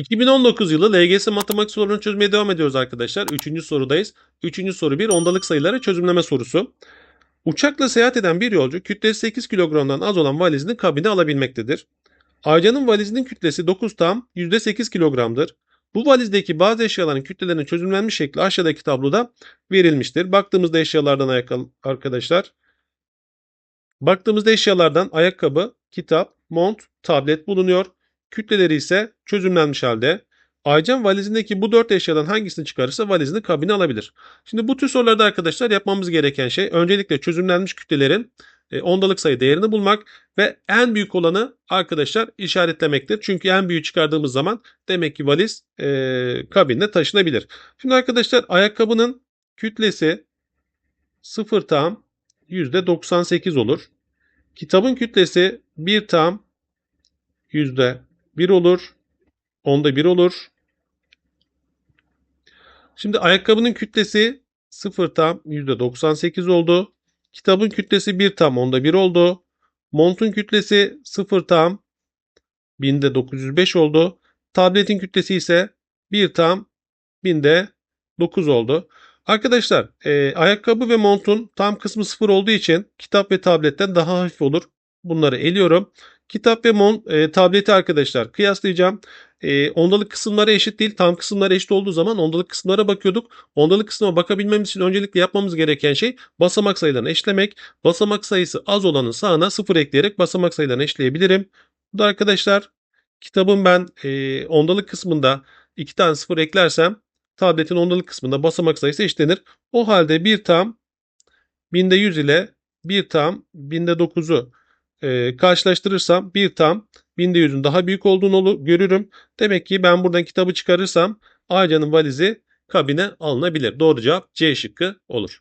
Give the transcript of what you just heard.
2019 yılı LGS matematik sorularını çözmeye devam ediyoruz arkadaşlar. Üçüncü sorudayız. Üçüncü soru bir ondalık sayıları çözümleme sorusu. Uçakla seyahat eden bir yolcu kütlesi 8 kilogramdan az olan valizini kabine alabilmektedir. Aycan'ın valizinin kütlesi 9 tam %8 kilogramdır. Bu valizdeki bazı eşyaların kütlelerinin çözümlenmiş şekli aşağıdaki tabloda verilmiştir. Baktığımızda eşyalardan arkadaşlar. Baktığımızda eşyalardan ayakkabı, kitap, mont, tablet bulunuyor. Kütleleri ise çözümlenmiş halde. Aycan valizindeki bu dört eşyadan hangisini çıkarırsa valizini kabine alabilir. Şimdi bu tür sorularda arkadaşlar yapmamız gereken şey öncelikle çözümlenmiş kütlelerin e, ondalık sayı değerini bulmak ve en büyük olanı arkadaşlar işaretlemektir. Çünkü en büyüğü çıkardığımız zaman demek ki valiz e, kabinde taşınabilir. Şimdi arkadaşlar ayakkabının kütlesi 0 tam %98 olur. Kitabın kütlesi 1 tam %1 olur. Onda 1 olur. Şimdi ayakkabının kütlesi 0 tam %98 oldu. Kitabın kütlesi 1 tam onda 1 oldu. Montun kütlesi 0 tam binde 905 oldu. Tabletin kütlesi ise 1 tam binde 9 oldu. Arkadaşlar e, ayakkabı ve montun tam kısmı 0 olduğu için kitap ve tabletten daha hafif olur. Bunları eliyorum. Kitap ve mont, e, tableti arkadaşlar kıyaslayacağım. E, ondalık kısımları eşit değil. Tam kısımları eşit olduğu zaman ondalık kısımlara bakıyorduk. Ondalık kısma bakabilmemiz için öncelikle yapmamız gereken şey basamak sayılarını eşlemek. Basamak sayısı az olanın sağına 0 ekleyerek basamak sayılarını eşleyebilirim. Bu da arkadaşlar kitabın ben e, ondalık kısmında 2 tane 0 eklersem tabletin ondalık kısmında basamak sayısı eşlenir. O halde 1 tam binde 100 ile 1 tam binde 9'u e, karşılaştırırsam 1 tam binde 100'ün daha büyük olduğunu görürüm. Demek ki ben buradan kitabı çıkarırsam Aycan'ın valizi kabine alınabilir. Doğru cevap C şıkkı olur.